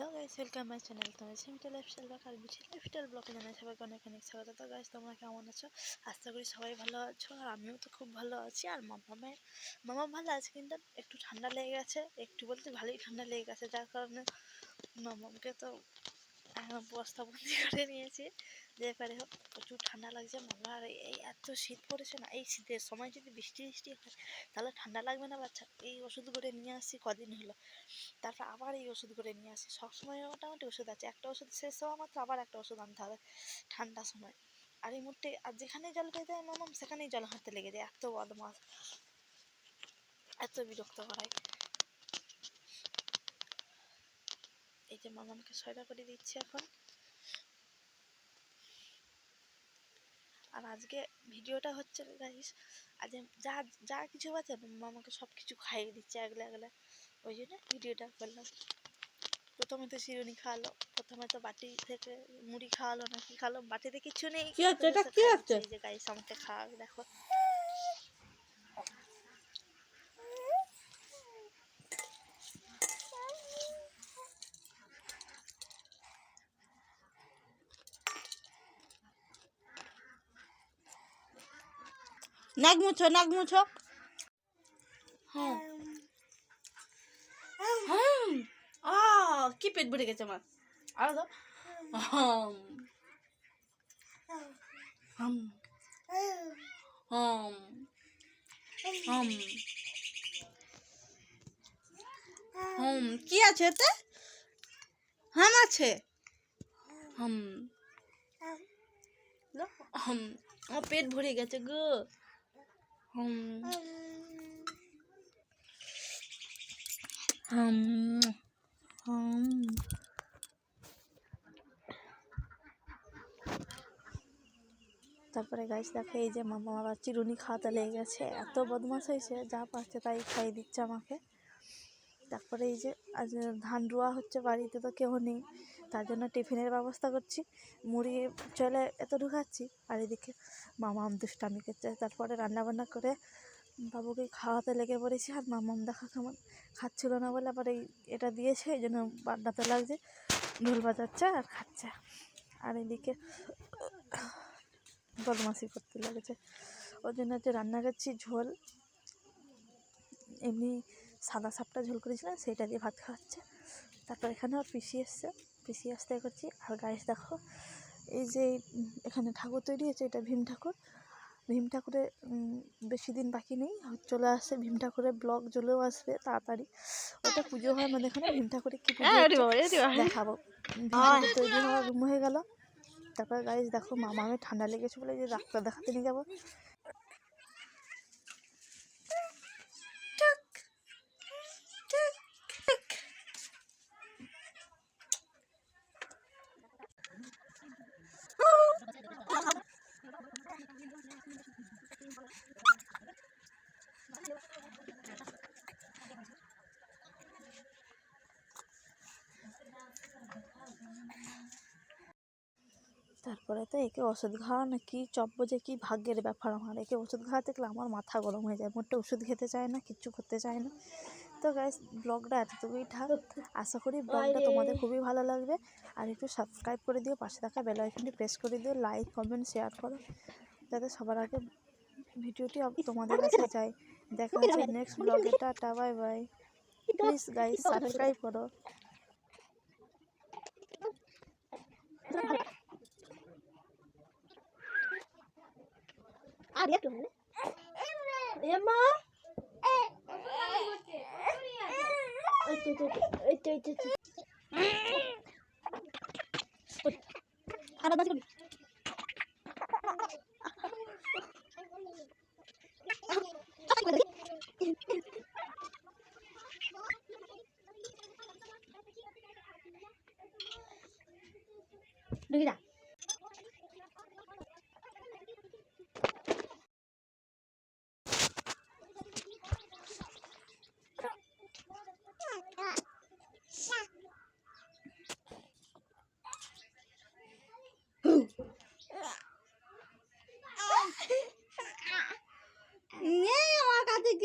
Hello guys welcome my channel তোমার simple lifestyle বা কাল বুঝি লাইফস্টাইল ব্লগে জানাই সবাইকে অনেক অনেক স্বাগত। তো গাইস তোমরা কেমন আছো? আশা করি সবাই ভালো আছো আর আমিও তো খুব ভালো আছি। আর মামামের মামা ভালো আছে, কিন্তু একটু ঠান্ডা লেগে গেছে। একটু বলতে ভালোই ঠান্ডা লেগে গেছে, যার কারণে মামাকে তো বস্তা বন্দি করে নিয়েছি। যে পারে হোক প্রচুর ঠান্ডা লাগছে মামা আর এই এত শীত পড়েছে না, এই শীতের সময় যদি বৃষ্টি বৃষ্টি হয়, তাহলে ঠান্ডা লাগবে না বাচ্চা। এই ওষুধ করে নিয়ে আসছি কদিন হলো। তারপর আবার এই ওষুধ করে নিয়ে আসি সবসময় মোটামুটি ওষুধ আছে। একটা ওষুধ শেষ হওয়া মাত্র, আবার একটা ওষুধ আনতে হবে ঠান্ডার সময়। আর এই মুহূর্তে, আর যেখানেই জল পেয়ে যায় মামাম, সেখানেই জল হাঁটতে লেগে যায়। এত বদমাস এত বিরক্ত করায়। এই যে মামামকে সয়দা করে দিচ্ছি এখন। আর আজকে ভিডিওটা হচ্ছে গাইস আজ যা যা কিছু আছে মামাকে সব কিছু খাইয়ে দিচ্ছে আগলে আগলে। ওই জন্য ভিডিওটা করলাম। প্রথমে তো শিরুনি খাওয়ালো প্রথমে তো বাটি থেকে মুড়ি খাওয়ালো না কি খাওয়ালো বাটিতে কিছু নেই। কি হচ্ছে? এটা কি হচ্ছে? এই যে গাইস আমাকে খাওয়াবে দেখো। নাক মুছো নাক মুছো। হ্যাঁ। কি পেট ভরে গেছে আমার। আর দাও। হাম। হাম। হাম। হাম। হুম। কি আছে এতে? হাম আছে। হাম। হাম। আমার পেট ভরে গেছে গো। হুম। হুম। হুম তারপরে গাইস দেখো এই যে মামা আবার চিরুনি খাওয়াতে লেগে গেছে। এত বদমাস হয়েছে যা পাচ্ছে তাই খাইয়ে দিচ্ছে আমাকে। তারপরে এই যে ধান রোয়া হচ্ছে বাড়িতে তো কেউ নেই, তার জন্য টিফিনের ব্যবস্থা করছি। মুড়ি চলে এত ঢুকাচ্ছি, আর এদিকে মামাম দুষ্টামি করছে। তারপরে রান্নাবান্না করে বাবুকে খাওয়াতে লেগে পড়েছি, আর মামাম দেখা কেমন খাচ্ছিল না বলে আবার এই এটা দিয়েছে, এই জন্য বাড্ডাতে লাগছে, ঢোল বাজাচ্ছে আর খাচ্ছে। আর এদিকে বদমাসি করতে লেগেছে। ওর জন্য হচ্ছে রান্না করছি ঝোল, এমনি সাদা সাপটা ঝোল করেছিলাম সেইটা দিয়ে ভাত খাওয়াচ্ছে। তারপর এখানে ওর পিসি এসছে। পিসি আসতে করছি। আর গাইস দেখো এই যে এখানে ঠাকুর তৈরি হয়েছে এটা ভীম ঠাকুর। ভীম ঠাকুরের বেশি দিন বাকি নেই। চলে আসছে ভীম ঠাকুরের ব্লগ চলেও আসবে তাড়াতাড়ি। ওটা পুজো হয় আমাদের এখানে ভীম ঠাকুরের কি পুজো দেখাবো। তৈরি হওয়া রুম হয়ে গেল। তারপর গাইজ দেখো মামা আমি ঠান্ডা লেগেছে বলে যে ডাক্তার দেখাতে নিয়ে যাব। তারপরে তো একে ওষুধ খাওয়া না কি চব্য যে কি ভাগ্যের ব্যাপার আমার? একে ওষুধ খাওয়াতে গেলে আমার মাথা গরম হয়ে যায়। মোটে ওষুধ খেতে চায় না কিচ্ছু করতে চায় না। তো গাইস ব্লগটা এতটুকুই থাক। আশা করি ব্লগটা তোমাদের খুবই ভালো লাগবে। আর একটু সাবস্ক্রাইব করে দিও পাশে থাকা বেল আইকনটি প্রেস করে দিও লাইক কমেন্ট শেয়ার করো। যাতে সবার আগে ভিডিওটি তোমাদের কাছে যায়। দেখা হচ্ছে নেক্সট ব্লগে tata bye bye please guys subscribe করো। আর একটু এমা খারাপ বাজ করবি ঢুকে যা নেই